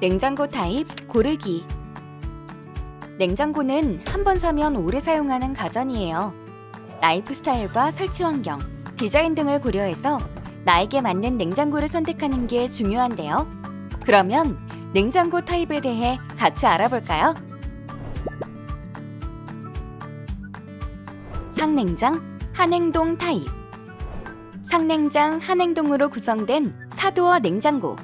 냉장고 타입 고르기. 냉장고는 한 번 사면 오래 사용하는 가전이에요. 라이프 스타일과 설치 환경, 디자인 등을 고려해서 나에게 맞는 냉장고를 선택하는 게 중요한데요. 그러면 냉장고 타입에 대해 같이 알아볼까요? 상냉장, 한행동 타입. 상냉장, 한행동으로 구성된 사도어 냉장고.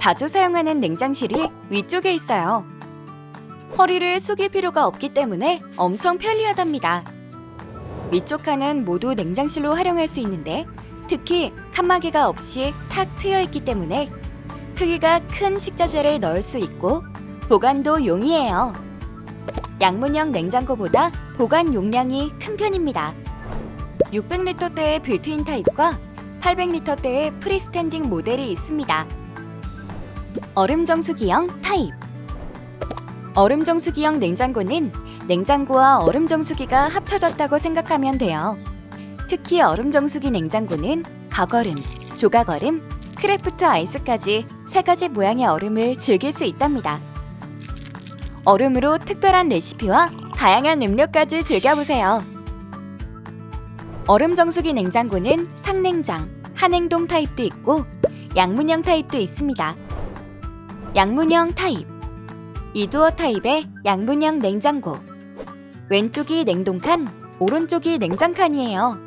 자주 사용하는 냉장실이 위쪽에 있어요. 허리를 숙일 필요가 없기 때문에 엄청 편리하답니다. 위쪽 칸은 모두 냉장실로 활용할 수 있는데 특히 칸막이가 없이 탁 트여 있기 때문에 크기가 큰 식자재를 넣을 수 있고 보관도 용이해요. 양문형 냉장고보다 보관 용량이 큰 편입니다. 600리터대의 빌트인 타입과 800리터대의 프리스탠딩 모델이 있습니다. 얼음 정수기형 타입 얼음 정수기형 냉장고는 냉장고와 얼음 정수기가 합쳐졌다고 생각하면 돼요. 특히 얼음 정수기 냉장고는 각얼음, 조각얼음, 크래프트 아이스까지 세 가지 모양의 얼음을 즐길 수 있답니다. 얼음으로 특별한 레시피와 다양한 음료까지 즐겨보세요. 얼음 정수기 냉장고는 상냉장, 한행동 타입도 있고 양문형 타입도 있습니다. 양문형 타입 이두어 타입의 양문형 냉장고 왼쪽이 냉동칸, 오른쪽이 냉장칸이에요.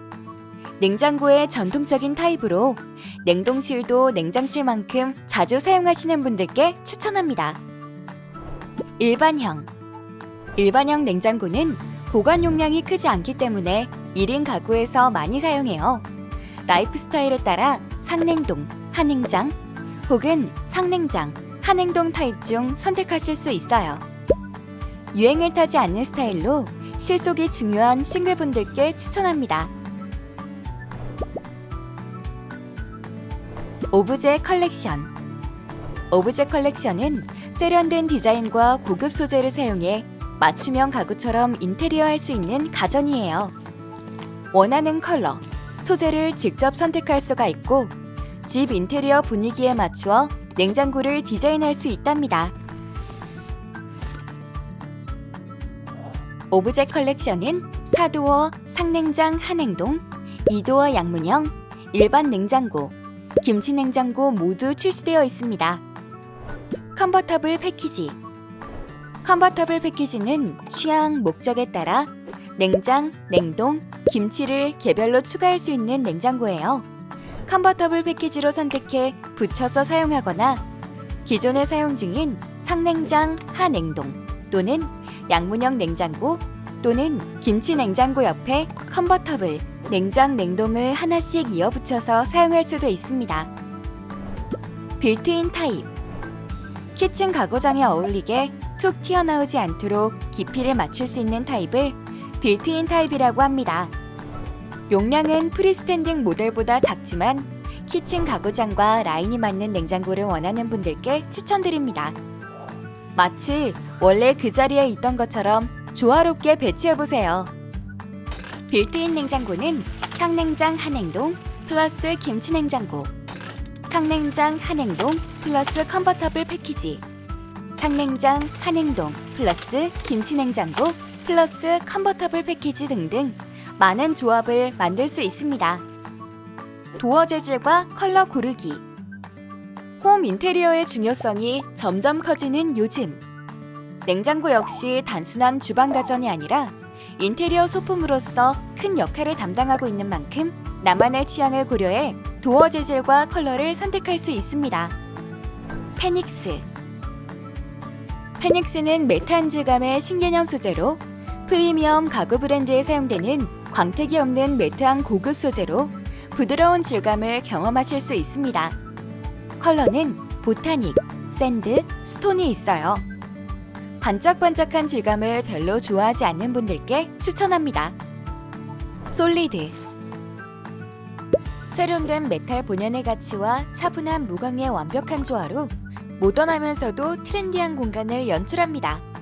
냉장고의 전통적인 타입으로 냉동실도 냉장실만큼 자주 사용하시는 분들께 추천합니다. 일반형 일반형 냉장고는 보관 용량이 크지 않기 때문에 1인 가구에서 많이 사용해요. 라이프 스타일에 따라 상냉동, 한냉장 혹은 상냉장, 한 행동 타입 중 선택하실 수 있어요. 유행을 타지 않는 스타일로 실속이 중요한 싱글분들께 추천합니다. 오브제 컬렉션 오브제 컬렉션은 세련된 디자인과 고급 소재를 사용해 맞춤형 가구처럼 인테리어 할 수 있는 가전이에요. 원하는 컬러, 소재를 직접 선택할 수가 있고 집 인테리어 분위기에 맞추어 냉장고를 디자인할 수 있답니다. 오브제 컬렉션은 사도어, 상냉장 한행동, 이도어 양문형, 일반 냉장고, 김치 냉장고 모두 출시되어 있습니다. 컨버터블 패키지 컨버터블 패키지는 취향, 목적에 따라 냉장, 냉동, 김치를 개별로 추가할 수 있는 냉장고예요. 컨버터블 패키지로 선택해 붙여서 사용하거나 기존에 사용 중인 상냉장 하냉동 또는 양문형 냉장고 또는 김치 냉장고 옆에 컨버터블 냉장 냉동을 하나씩 이어 붙여서 사용할 수도 있습니다. 빌트인 타입 키친 가구장에 어울리게 툭 튀어나오지 않도록 깊이를 맞출 수 있는 타입을 빌트인 타입이라고 합니다. 용량은 프리스탠딩 모델보다 작지만 키친 가구장과 라인이 맞는 냉장고를 원하는 분들께 추천드립니다. 마치 원래 그 자리에 있던 것처럼 조화롭게 배치해보세요. 빌트인 냉장고는 상냉장 한행동 플러스 김치 냉장고, 상냉장 한행동 플러스 컨버터블 패키지, 상냉장 한행동 플러스 김치 냉장고 플러스 컨버터블 패키지 등등 많은 조합을 만들 수 있습니다. 도어 재질과 컬러 고르기. 홈 인테리어의 중요성이 점점 커지는 요즘. 냉장고 역시 단순한 주방 가전이 아니라 인테리어 소품으로서 큰 역할을 담당하고 있는 만큼 나만의 취향을 고려해 도어 재질과 컬러를 선택할 수 있습니다. 페닉스. 페닉스는 메탄 질감의 신개념 소재로 프리미엄 가구 브랜드에 사용되는 광택이 없는 매트한 고급 소재로 부드러운 질감을 경험하실 수 있습니다. 컬러는 보타닉, 샌드, 스톤이 있어요. 반짝반짝한 질감을 별로 좋아하지 않는 분들께 추천합니다. 솔리드 세련된 메탈 본연의 가치와 차분한 무광의 완벽한 조화로 모던하면서도 트렌디한 공간을 연출합니다.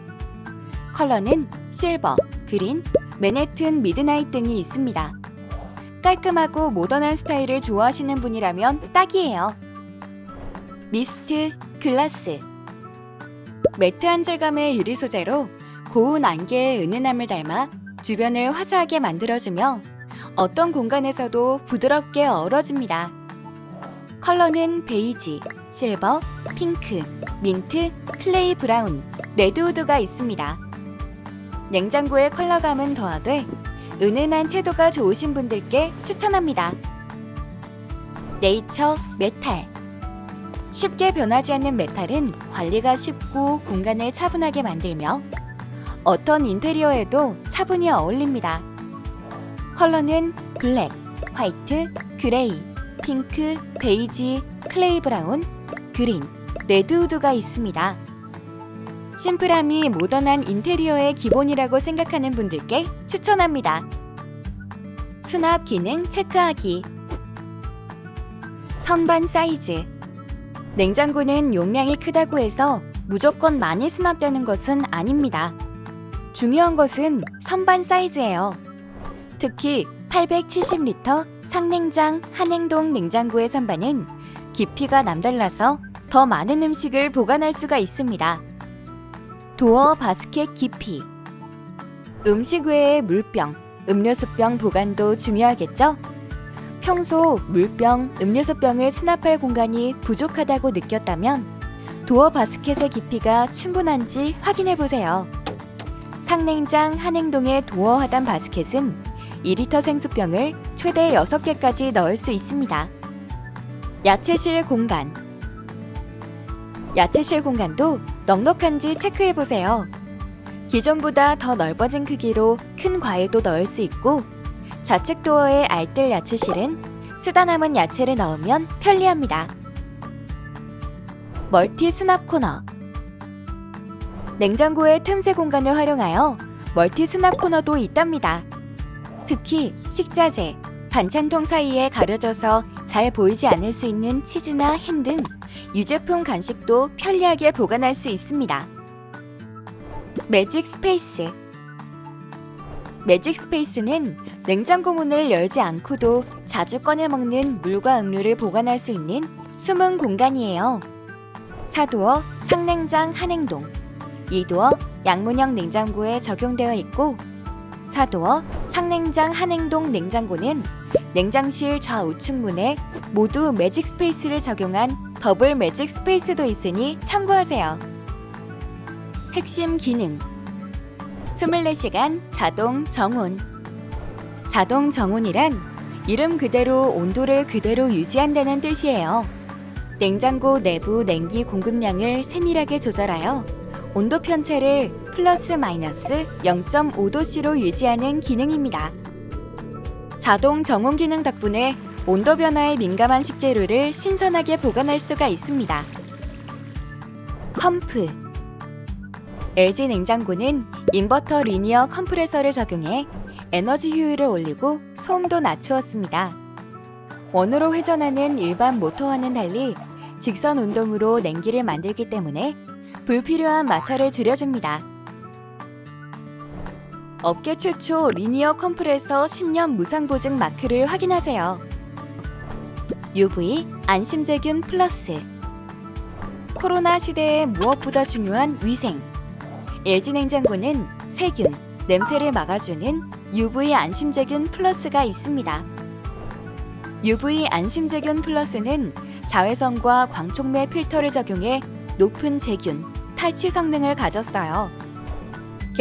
컬러는 실버, 그린, 맨해튼 미드나잇 등이 있습니다. 깔끔하고 모던한 스타일을 좋아하시는 분이라면 딱이에요. 미스트, 글라스 매트한 질감의 유리 소재로 고운 안개의 은은함을 닮아 주변을 화사하게 만들어주며 어떤 공간에서도 부드럽게 어우러집니다. 컬러는 베이지, 실버, 핑크, 민트, 클레이 브라운, 레드우드가 있습니다. 냉장고의 컬러감은 더하되 은은한 채도가 좋으신 분들께 추천합니다. 네이처 메탈 쉽게 변하지 않는 메탈은 관리가 쉽고 공간을 차분하게 만들며 어떤 인테리어에도 차분히 어울립니다. 컬러는 블랙, 화이트, 그레이, 핑크, 베이지, 클레이 브라운, 그린, 레드우드가 있습니다. 심플함이 모던한 인테리어의 기본이라고 생각하는 분들께 추천합니다. 수납 기능 체크하기 선반 사이즈 냉장고는 용량이 크다고 해서 무조건 많이 수납되는 것은 아닙니다. 중요한 것은 선반 사이즈예요. 특히 870리터 상냉장 한행동 냉장고의 선반은 깊이가 남달라서 더 많은 음식을 보관할 수가 있습니다. 도어 바스켓 깊이 음식 외에 물병, 음료수병 보관도 중요하겠죠? 평소 물병, 음료수병을 수납할 공간이 부족하다고 느꼈다면 도어 바스켓의 깊이가 충분한지 확인해 보세요. 상냉장 한행동의 도어 하단 바스켓은 2리터 생수병을 최대 6개까지 넣을 수 있습니다. 야채실 공간 야채실 공간도 넉넉한지 체크해 보세요. 기존보다 더 넓어진 크기로 큰 과일도 넣을 수 있고 좌측 도어의 알뜰 야채실은 쓰다 남은 야채를 넣으면 편리합니다. 멀티 수납 코너 냉장고의 틈새 공간을 활용하여 멀티 수납 코너도 있답니다. 특히 식자재, 반찬통 사이에 가려져서 잘 보이지 않을 수 있는 치즈나 햄 등 유제품 간식도 편리하게 보관할 수 있습니다. 매직 스페이스 매직 스페이스는 냉장고 문을 열지 않고도 자주 꺼내 먹는 물과 음료를 보관할 수 있는 숨은 공간이에요. 사도어 상냉장 한행동, 이도어 양문형 냉장고에 적용되어 있고 사도어 상냉장 한행동 냉장고는 냉장실 좌우측 문에 모두 매직 스페이스를 적용한 더블 매직 스페이스도 있으니 참고하세요. 핵심 기능 24시간 자동 정온 자동 정온이란 이름 그대로 온도를 그대로 유지한다는 뜻이에요. 냉장고 내부 냉기 공급량을 세밀하게 조절하여 온도 편차를 플러스 마이너스 0.5도씨로 유지하는 기능입니다. 자동 정온 기능 덕분에 온도 변화에 민감한 식재료를 신선하게 보관할 수가 있습니다. 컴프 LG 냉장고는 인버터 리니어 컴프레서를 적용해 에너지 효율을 올리고 소음도 낮추었습니다. 원으로 회전하는 일반 모터와는 달리 직선 운동으로 냉기를 만들기 때문에 불필요한 마찰을 줄여줍니다. 업계 최초 리니어 컴프레서 10년 무상 보증 마크를 확인하세요. UV 안심제균 플러스 코로나 시대에 무엇보다 중요한 위생 LG 냉장고는 세균, 냄새를 막아주는 UV 안심제균 플러스가 있습니다. UV 안심제균 플러스는 자외선과 광촉매 필터를 적용해 높은 제균, 탈취 성능을 가졌어요.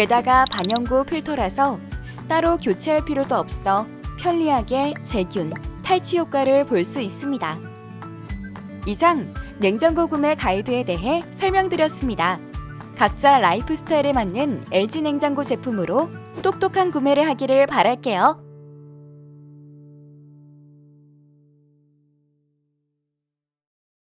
게다가 반영구 필터라서 따로 교체할 필요도 없어 편리하게 제균, 탈취 효과를 볼 수 있습니다. 이상 냉장고 구매 가이드에 대해 설명드렸습니다. 각자 라이프 스타일에 맞는 LG 냉장고 제품으로 똑똑한 구매를 하기를 바랄게요.